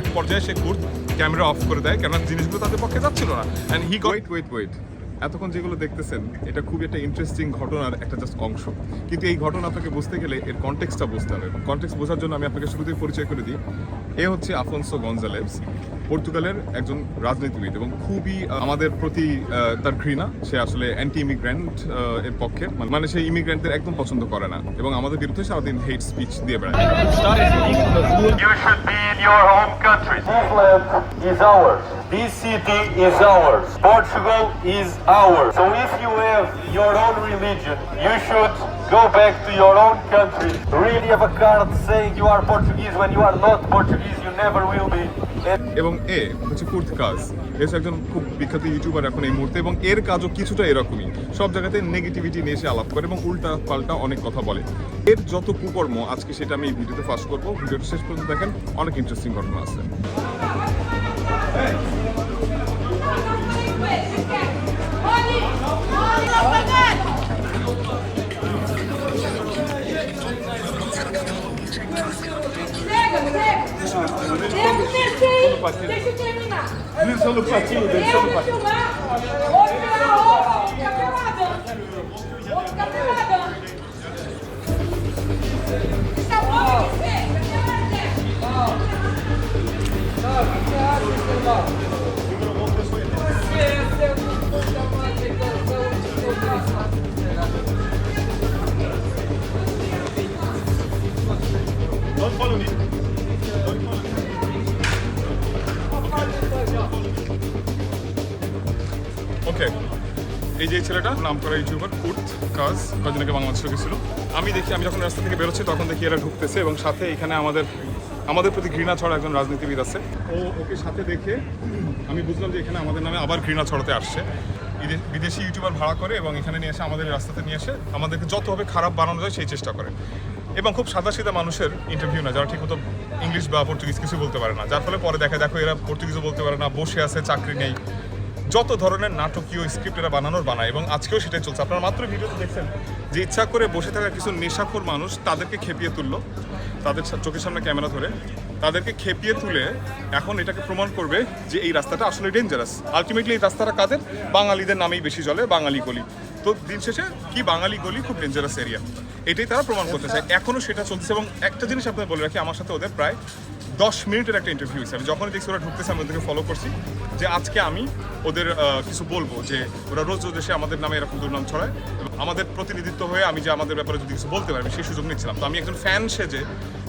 এক পর্যায়ে সে কুর্ত camera off করে দেয় কেননা জিনিসগুলো তাদের পক্ষে যাচ্ছিল না। And he wait wait wait এতক্ষণ যেগুলো দেখতেছেন এটা খুবই একটা ইন্টারেস্টিং ঘটনার একটা জাস্ট অংশ। কিন্তু এই ঘটনা আপনাকে বুঝতে গেলে এর কন্টেক্সটা বুঝতে হবে। কনটেক্স বোঝার জন্য আমি আপনাকে শুরুতেই পরিচয় করে দিই। এ হচ্ছে আফোনসো গনজালেভস পর্তুগালের একজন রাজনীতিবিদ এবং খুবই আমাদের প্রতি তার ঘৃণা সে আসলে অ্যান্টি ইমিগ্র্যান্ট এর পক্ষে মানে সে ইমিগ্র্যান্টদের একদম পছন্দ করে না এবং আমাদের বিরুদ্ধে সারাদিন হেট স্পিচ দিয়ে বেড়ায়. This city is ours. Portugal is ours. So if you have your own religion, you should go back to your own country. Really have a card saying you are Portuguese when you are not Portuguese, you never will be. এবং এ হচ্ছে কুর্ত কাজ। এ একজন খুব বিখ্যাত YouTuber এখন এই মুহূর্তে এবং এর কাজও কিছুটা এরকমই। সব জায়গাতে নেগেটিভিটি নিয়ে এসে আলাপ করে এবং উল্টা পাল্টা অনেক কথা বলে। এর যত কুকর্ম আজকে সেটা আমি এই ভিডিওতে ফাঁস করব। ভিডিওটা শেষ পর্যন্ত দেখেন অনেক ইন্টারেস্টিং ঘটনা আছে। Deixa eu terminar. Deixa eu terminar. Deixa no patinho, deixa no patinho. Eu filmar. Roupa, vou ficar pelada. Ficar o que você acha. এই যে ছেলেটা, নাম করা ইউটিউবার কুর্ত কাজ কদিন আগে বাংলাদেশে গেছিল আমি দেখি, আমি যখন রাস্তা থেকে বেরোচ্ছি, তখন দেখি এরা ঢুকতেছে এবং সাথে এখানে আমাদের আমাদের প্রতি ঘৃণা ছড়া একজন রাজনীতিবিদ আছে। ও ওকে সাথে দেখে আমি বুঝলাম যে এখানে আমাদের নামে আবার ঘৃণা ছড়াতে আসছে। বিদে- বিদেশি ইউটিউবার ভাড়া করে এবং এখানে নিয়ে এসে আমাদের রাস্তাতে নিয়ে এসে আমাদেরকে যতভাবে খারাপ বানানো যায় সেই চেষ্টা করে। এবং খুব সাদা সিধা মানুষের ইন্টারভিউ না, যারা ঠিকমতো ইংলিশ বা পর্তুগিজ কিছু বলতে পারে না। যার ফলে পরে দেখা দেখো এরা পর্তুগিজও বলতে পারে না, বসে আছে, চাকরি নেই। যত ধরনের নাটকীয় স্ক্রিপ্ট এরা বানানোর বানায় এবং আজকেও সেটাই চলছে। আপনারা মাত্র ভিডিওতে দেখছেন যে ইচ্ছা করে বসে থাকা কিছু নেশাখোর মানুষ তাদেরকে খেপিয়ে তুললো, তাদের চোখের সামনে ক্যামেরা ধরে, তাদেরকে খেপিয়ে তুলে এখন এটাকে প্রমাণ করবে যে এই রাস্তাটা আসলে ডেঞ্জারাস আলটিমেটলি এই রাস্তাটা কাদের? বাঙালিদের নামেই বেশি চলে বাঙালি গলি। তো দিন শেষে কি বাঙালি গলি? খুব ডেঞ্জারাস এরিয়া এটাই তারা প্রমাণ করতে চায়। এখনও সেটা চলছে এবং একটা জিনিস আপনার বলে রাখি, আমার সাথে ওদের প্রায় দশ মিনিটের একটা ইন্টারভিউ হয়েছে। আমি যখনই দেখছি ওরা ঢুকতেছে, আমি ওদেরকে ফলো করছি যে আজকে আমি ওদের কিছু বলব যে ওরা রোজ রোজ এসে আমাদের নামে এরকম দুর্নাম ছড়ায় এবং আমাদের প্রতিনিধিত্ব হয়ে আমি যে আমাদের ব্যাপারে যদি কিছু বলতে পারি সেই সুযোগ নিচ্ছিলাম। তো আমি একজন ফ্যান সেজে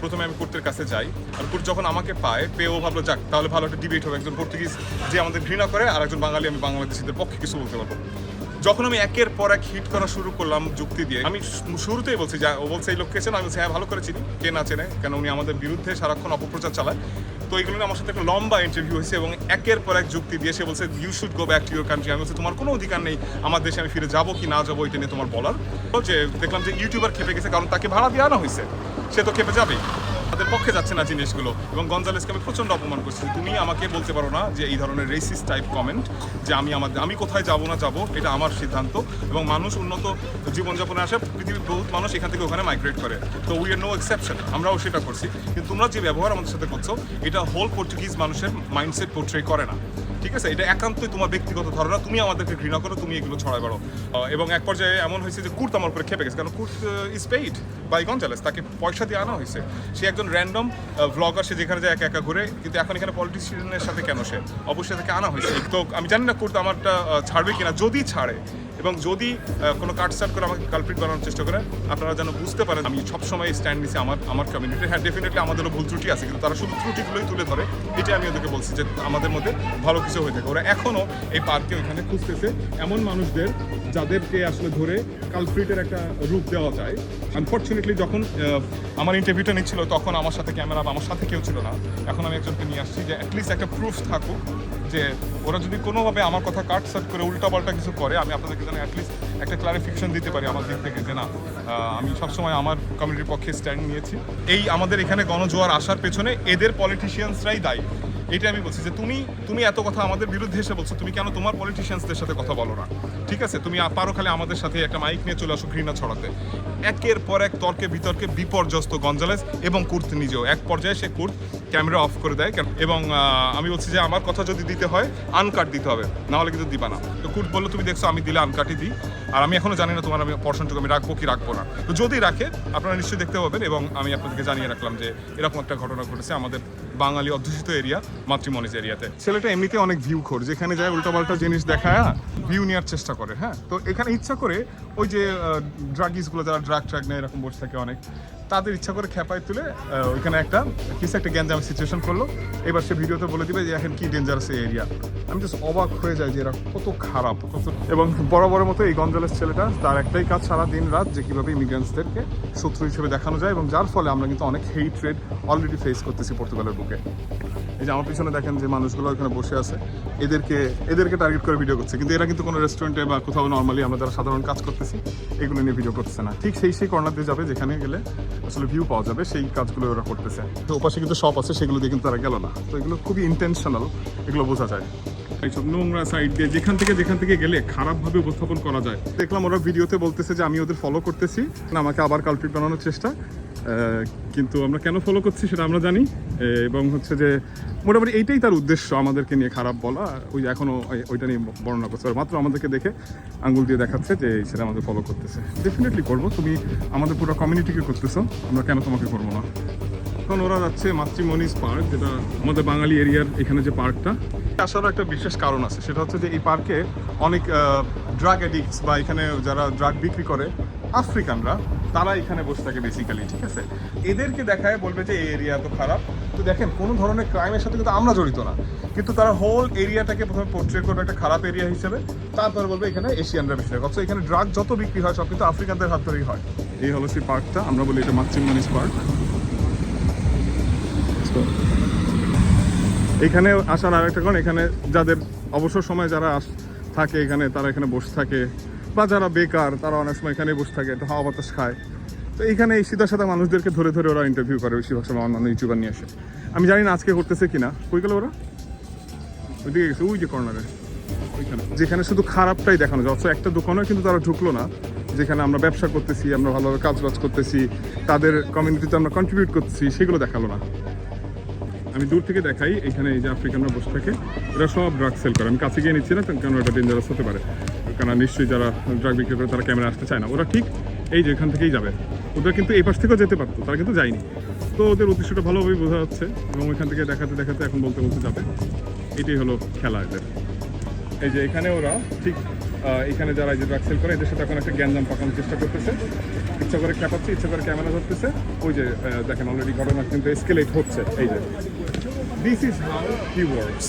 প্রথমে আমি কুর্তের কাছে যাই আর কুর্ত যখন আমাকে পায়, পেয়ে ও ভাবলো, যাক, তাহলে ভালো একটা ডিবেট হবে। একজন পর্তুগিজ যে আমাদের ঘৃণা করে আর একজন বাঙালি আমি বাংলাদেশিদের পক্ষে কিছু বলতে পারব। যখন আমি একের পর এক হিট করা শুরু করলাম যুক্তি দিয়ে, আমি শুরুতেই বলছি, যে ও বলছে, এই লোককে চেনে? আমি হ্যাঁ ভালো করে চিনি, কে না চেনে, কেন উনি আমাদের বিরুদ্ধে সারাক্ষণ অপপ্রচার চালায়। তো এইগুলো আমার সাথে একটা লম্বা ইন্টারভিউ হয়েছে এবং একের পর এক যুক্তি দিয়ে সে বলছে you should go back to your country আমি বলছি, তোমার কোনো অধিকার নেই, আমার দেশে আমি ফিরে যাব কি না যাব, এটা নিয়ে তোমার বলার? যে দেখলাম যে ইউটিউবার খেপে গেছে, কারণ তাকে ভাড়া দিয়ে আনা হয়েছে, সে তো খেপে যাবেই। তাদের পক্ষে যাচ্ছে না জিনিসগুলো। এবং গঞ্জালেসকে আমি প্রচণ্ড অপমান করছি। তুমি আমাকে বলতে পারো না যে এই ধরনের রেসিস টাইপ কমেন্ট যে আমি আমাদের আমি কোথায় যাব না যাব, এটা আমার সিদ্ধান্ত। এবং মানুষ উন্নত জীবনযাপনে আসে, পৃথিবীর বহুত মানুষ এখান থেকে ওখানে মাইগ্রেট করে। তো উই আর নো এক্সেপশন আমরাও সেটা করছি। কিন্তু তোমরা যে ব্যবহার আমাদের সাথে করছ, এটা হোল পর্তুগিজ মানুষের মাইন্ডসেট পোর্ট্রে করে না। ঠিক আছে, এটা একান্তই তোমার ব্যক্তিগত ধারণা, তুমি আমাদেরকে ঘৃণা করো, তুমি এগুলো ছড়াই বাড়ো। এবং এক পর্যায়ে এমন হয়েছে যে কুর্ত আমার উপরে খেপে গেছে, কারণ Kurt is paid by Gonzales তাকে পয়সা দিয়ে আনা হয়েছে। সে একজন র্যান্ডম ব্লগার সে যেখানে যায় একা একা ঘুরে, কিন্তু এখন এখানে পলিটিশিয়ানের সাথে কেন সে? অবশ্যই তাকে আনা হয়েছে। তো আমি জানি না কুর্ত আমারটা ছাড়বে কিনা, যদি ছাড়ে এবং যদি কোনো কাটসাট করে আমাকে কালপ্রিট বানানোর চেষ্টা করে, আপনারা যেন বুঝতে পারেন, আমি সবসময় স্ট্যান্ড নিছি আমার আমার কমিউনিটি হ্যাঁ ডেফিনেটলি আমাদেরও ভুল ত্রুটি আছে, কিন্তু তারা শুধু ত্রুটিগুলোই তুলে ধরে, এটাই আমি ওদেরকে বলছি যে আমাদের মধ্যে ভালো কিছু হয়ে থাকে। ওরা এখনও এই পার্কে ওইখানে খুঁজতেছে। এমন মানুষদের যাদেরকে আসলে ধরে কালপ্রিটের একটা রূপ দেওয়া যায়। আনফর্চুনেটলি যখন আমার ইন্টারভিউটা নিচ্ছিল, তখন আমার সাথে ক্যামেরা বা আমার সাথে কেউ ছিল না। এখন আমি একজনকে নিয়ে আসছি যে অ্যাটলিস্ট একটা প্রুফ থাকুক যে ওরা যদি কোনোভাবে আমার কথা কাট সাট করে উল্টাপাল্টা কিছু করে, আমি আপনাদেরকে যেন অ্যাটলিস্ট একটা ক্লারিফিকেশন দিতে পারি আমার দিক থেকে যে না আমি সবসময় আমার কমিউনিটির পক্ষে স্ট্যান্ড নিয়েছি। এই আমাদের এখানে গণজোয়ার আসার পেছনে এদের পলিটিশিয়ানসরাই দায়ী। এটা আমি বলছি যে তুমি তুমি এত কথা আমাদের বিরুদ্ধে এসে বলছো, তুমি কেন তোমার পলিটিশিয়ানসদের সাথে কথা বলো না? ঠিক আছে? তুমি পারো খালি আমাদের সাথে একটা মাইক নিয়ে চলে আসো ঘৃণা ছড়াতে। একের পর এক তর্কে বিতর্কে বিপর্যস্ত গঞ্জালেস এবং কুর্ত নিজেও। এক পর্যায়ে সে কুর্ত ক্যামেরা অফ করে দেয় এবং আমি বলছি যে আমার কথা যদি দিতে হয় আনকাট দিতে হবে না হলে কিন্তু দিবা না। তো কুর্ত বলল, তুমি দেখছ, আমি দিলে আনকাটই দিই। আর আমি এখনও জানি না তোমার আমি পর্সনটুকু আমি রাখব কি রাখব না। তো যদি রাখে, আপনারা নিশ্চয়ই দেখতে পাবেন এবং আমি আপনাদেরকে জানিয়ে রাখলাম যে এরকম একটা ঘটনা ঘটেছে আমাদের বাঙালি অধ্যুষিত এরিয়া, মাতৃমণিজ এরিয়াতে। ছেলেটা এমনিতে অনেক ভিউ খোর যেখানে যায় উল্টাপাল্টা জিনিস দেখায় ভিউ নেওয়ার চেষ্টা করে হ্যাঁ? তো এখানে ইচ্ছা করে ওই যে ড্রাগিসগুলো যারা ড্রাগ ট্রাগ নেয়, এরকম বসে থাকে অনেক, তাদের ইচ্ছা করে খেপায় তুলে ওইখানে একটা, কিছু একটা গ্যাঞ্জাম সিচুয়েশন করল। এবার সে ভিডিওতে বলে দিবে যে, এখন কি ডেঞ্জারাস এরিয়া আমি জাস্ট অবাক হয়ে যাই যে, এরা কত খারাপ, কত এবং বড় বড় মতো এই গঞ্জালেস ছেলেটা, তার একটাই কাজ সারা দিন রাত যে কীভাবে ইমিগ্রেন্টসদেরকে শত্রু হিসেবে দেখানো যায় এবং যার ফলে আমরা কিন্তু অনেক হেই ট্রেড অলরেডি ফেস করতেছি পর্তুগালের বুকে। এই যে আমার পিছনে দেখেন যে মানুষগুলো ওখানে বসে আছে, এদেরকে এদেরকে টার্গেট করে ভিডিও করছে। কিন্তু এরা কিন্তু কোনো রেস্টুরেন্টে বা কোথাও নর্মালি আমরা যারা সাধারণ কাজ করতেছি, এগুলো নিয়ে ভিডিও করতেছে না। ঠিক সেই সেই কর্নার দিয়ে যাবে, যেখানে গেলে আসলে ভিউ পাওয়া যাবে, সেই কাজগুলো ওরা করতেছে। তো ওপাশে কিন্তু শপ আছে, সেগুলো দিয়ে কিন্তু তারা গেল না। তো এগুলো খুবই ইন্টেনশনাল এগুলো বোঝা যায়। এইসব নোংরা সাইড দিয়ে যেখান থেকে যেখান থেকে গেলে খারাপভাবে উপস্থাপন করা যায়। দেখলাম ওরা ভিডিওতে বলতেছে যে, আমি ওদের ফলো করতেছি আমাকে আবার কালপিট বানানোর চেষ্টা। কিন্তু আমরা কেন ফলো করছি সেটা আমরা জানি। এবং হচ্ছে যে মোটামুটি এইটাই তার উদ্দেশ্য আমাদেরকে নিয়ে খারাপ বলা। ওই এখনও ওইটা নিয়ে বর্ণনা করছে। আর মাত্র আমাদেরকে দেখে আঙ্গুল দিয়ে দেখাচ্ছে যে সেটা আমাদের ফলো করতেছে। ডেফিনেটলি করব। তুমি আমাদের পুরো কমিউনিটিকে করতেছো। আমরা কেন তোমাকে করব না? এখন ওরা যাচ্ছে মাতৃমণিজ পার্ক, যেটা আমাদের বাঙালি এরিয়ার এখানে যে পার্কটা। আসারও একটা বিশেষ কারণ আছে। সেটা হচ্ছে যে এই পার্কে অনেক ড্রাগ অ্যাডিক্টস বা এখানে যারা ড্রাগ বিক্রি করে আফ্রিকানরা তারা এখানে বসে থাকে বেসিক্যালি ঠিক আছে? এদেরকে দেখায় বলবে যে এই এরিয়া তো খারাপ। তো দেখেন, কোনো ধরনের ক্রাইমের সাথে কিন্তু আমরা জড়িত না। কিন্তু তারা হোল এরিয়াটাকে প্রথমে পোর্ট্রে করবে একটা খারাপ এরিয়া হিসেবে, তারপরে বলবে এখানে এশিয়ানরা বেশি অথচ এখানে ড্রাগ যত বিক্রি হয়, সব কিন্তু আফ্রিকানদের হাত ধরেই হয়। এই হলো সেই পার্কটা, আমরা বলি এটা মাতৃমণিজ পার্ক। এখানে আসার আর একটা কারণ, এখানে যাদের অবসর সময় যারা আস- থাকে এখানে, তারা এখানে বসে থাকে। বা যারা বেকার, তারা অনেক সময় এখানে বসে থাকে, একটু হাওয়া বাতাস খায়। তো এইখানে এই সিধা সাদা মানুষদেরকে ধরে ধরে ওরা ইন্টারভিউ করে বেশিরভাগ সময় অন্যান্য ইউটিউবার নিয়ে আসে। আমি জানি না আজকে করতেছে কিনা। কই গেল ওরা? ওইদিকে গেছে। ওই যে কর্নারে যেখানে শুধু খারাপটাই দেখানো যায়। অথচ একটা দোকানেও কিন্তু তারা ঢুকলো না। যেখানে আমরা ব্যবসা করতেছি, আমরা ভালোভাবে কাজ বাজ করতেছি, তাদের কমিউনিটিতে আমরা কন্ট্রিবিউট করতেছি, সেগুলো দেখাল না। আমি দূর থেকে দেখাই, এখানে এই যে আফ্রিকানরা বসে থাকে, এরা সব ড্রাগ সেল করে। আমি কাছে গিয়ে নিচ্ছি না, কারণ এটা ডেঞ্জারাস হতে পারে। কারণ নিশ্চয়ই যারা ড্রাগ বিক্রি করে তারা ক্যামেরা আসতে চায় না। ওরা ঠিক এই যে এখান থেকেই যাবে। ওদের কিন্তু এই পাশ থেকেও যেতে পারতো, তারা কিন্তু যায়নি। তো ওদের উদ্দেশ্যটা ভালোভাবেই বোঝা যাচ্ছে এবং ওইখান থেকে দেখাতে দেখাতে এখন বলতে বলতে যাবে। এটাই হলো খেলা এদের। এই যে এখানে ওরা ঠিক এখানে যারা এই যে ড্রাগ সেল করে, এদের সাথে এখন একটা জ্ঞানজাম পাকানোর চেষ্টা করতেছে। ইচ্ছা করে ক্যাপাচ্ছে ইচ্ছা করে ক্যামেরা ধরতেছে। ওই যে দেখেন অলরেডি ঘটনা কিন্তু এসকেলেট হচ্ছে। এই যে this is how he works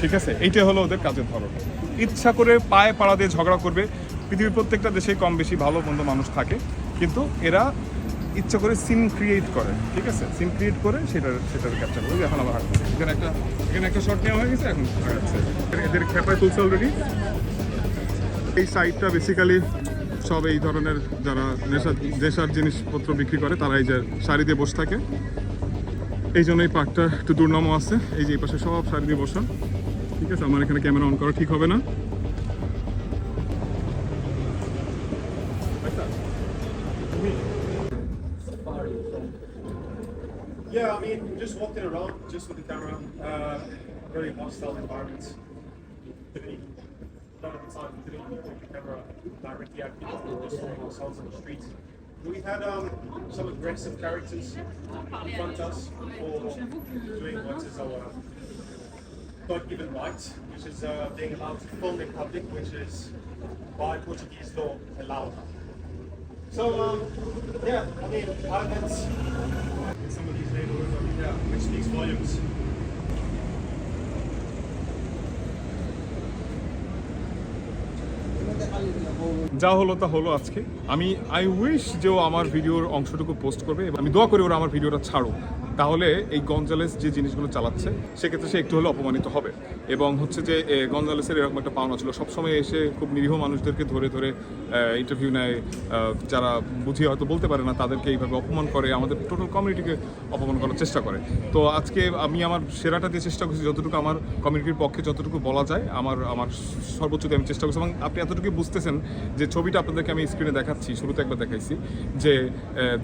ঠিক আছে? এইটা হলো ওদের কাজের ধরন। ইচ্ছা করে পায়ে পাড়া দিয়ে ঝগড়া করবে। পৃথিবীর প্রত্যেকটা দেশে কম বেশি ভালো, মন্দ মানুষ থাকে। কিন্তু এরা ইচ্ছা করে সিন ক্রিয়েট করে, ঠিক আছে? সিন ক্রিয়েট করে সেটা সেটার ক্যাপচার করে। এখন আবার এখানে একটা এখানে একটা শট নেওয়া হয়ে গেছে, এখন এদের খেপায় তুলছে অলরেডি এই সাইটটা বেসিক্যালি সব এই ধরনের যারা নেশার নেশার জিনিসপত্র বিক্রি করে, তারা এই যে শাড়ি দিয়ে বসে থাকে। এই জন্য এই পার্কটা একটু দুর্নামও আছে। এই যে এই পাশে সব শাড়ি দিয়ে বসা। ঠিক আছে? আমার এখানে ক্যামেরা অন করা ঠিক হবে না। Just walking around just with the camera, uh, very hostile environment. Literally, a lot of time, we the camera just on the streets. We had um, some aggressive characters confront us for doing what is our God given right, which is uh, being allowed to film in public, which is by Portuguese law allowed. So, um, yeah, I mean, violence যা হলো তা হলো আজকে। আমি I wish যে ও আমার ভিডিওর অংশটুকু পোস্ট করবে আমি দোয়া করি ওরা আমার ভিডিওটা ছাড়ো তাহলে এই গঞ্জালেস যে জিনিসগুলো চালাচ্ছে, সেক্ষেত্রে সে একটু হলেও অপমানিত হবে। এবং হচ্ছে যে গঞ্জালেসের এরকম একটা পাওনা ছিল। সবসময় এসে খুব নিরীহ মানুষদেরকে ধরে ধরে ইন্টারভিউ নেয়। যারা বুঝিয়ে হয়তো বলতে পারে না, তাদেরকে এইভাবে অপমান করে। আমাদের টোটাল কমিউনিটিকে অপমান করার চেষ্টা করে। তো আজকে আমি আমার সেরাটা দিয়ে চেষ্টা করছি, যতটুকু আমার কমিউনিটির পক্ষে যতটুকু বলা যায়, আমার আমার সর্বোচ্চ আমি চেষ্টা করছি। এবং আপনি এতটুকু বুঝতেছেন যে, ছবিটা আপনাদেরকে আমি স্ক্রিনে দেখাচ্ছি, শুরুতে একবার দেখাইছি যে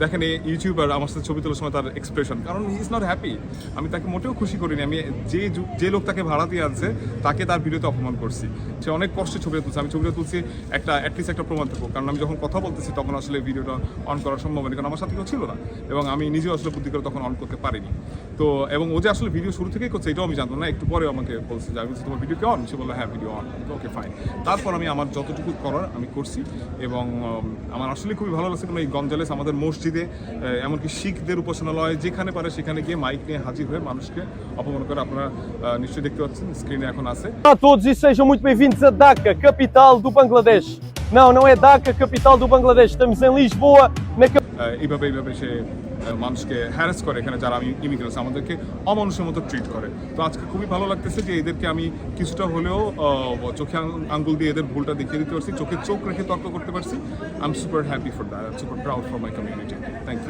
দেখেন এই ইউটিউবার আমার সাথে ছবি তোলার সময় তার এক্সপ্রেশন কারণ হি ইজ নট হ্যাপি আমি তাকে মোটেও খুশি করিনি। আমি যে যে লোক তাকে ভাড়া দিয়ে আনছে, তাকে তার ভিডিওতে অপমান করছি। সে অনেক কষ্টে ছবিটা তুলছে। আমি ছবিটা তুলছি একটা অ্যাটলিস্ট একটা প্রমাণ থাকুক। কারণ আমি যখন কথা বলতেছি, তখন আসলে ভিডিওটা অন করা সম্ভব হয়নি কারণ আমার সাথে কেউ ছিল না। এবং আমি নিজেও আসলে বুদ্ধি করে তখন অন করতে পারিনি। তো, এবং ও যে আসলে ভিডিও শুরু থেকেই করছে, এটাও আমি জানতাম না। একটু পরে আমাকে বলছে যে, আমি তোমার ভিডিও কি অন সে বলল হ্যাঁ ভিডিও অন ওকে ফাইন তারপর আমি আমার যতটুকু করার আমি করছি। এবং আমার আসলে খুবই ভালো লাগছে। কারণ এই গঞ্জালেস আমাদের মসজিদে এমনকি শিখদের উপাসনালয়, যেখানে পারে সেখানে গিয়ে মাইক নিয়ে হাজির হয়ে মানুষকে অপমান করে আপনারা নিশ্চয়ই দেখতে পাচ্ছেন স্ক্রিনে এখন আছে a todos e sejam muito bem-vindos a Dhaka, capital do Bangladesh. Não, não é Dhaka, capital do Bangladesh. Estamos em Lisboa, na এইভাবে এইভাবে সে মানুষকে হ্যারাস করে এখানে যারা আমি ইমিগ্রেন্টস আমাদেরকে অমানুষের মতো ট্রিট করে তো আজকে খুবই ভালো লাগতেছে যে এদেরকে আমি কিছুটা হলেও চোখে আঙ্গুল দিয়ে এদের ভুলটা দেখিয়ে দিতে পারছি চোখে চোখ রেখে তর্ক করতে পারছি I am super happy for that super proud for my community thank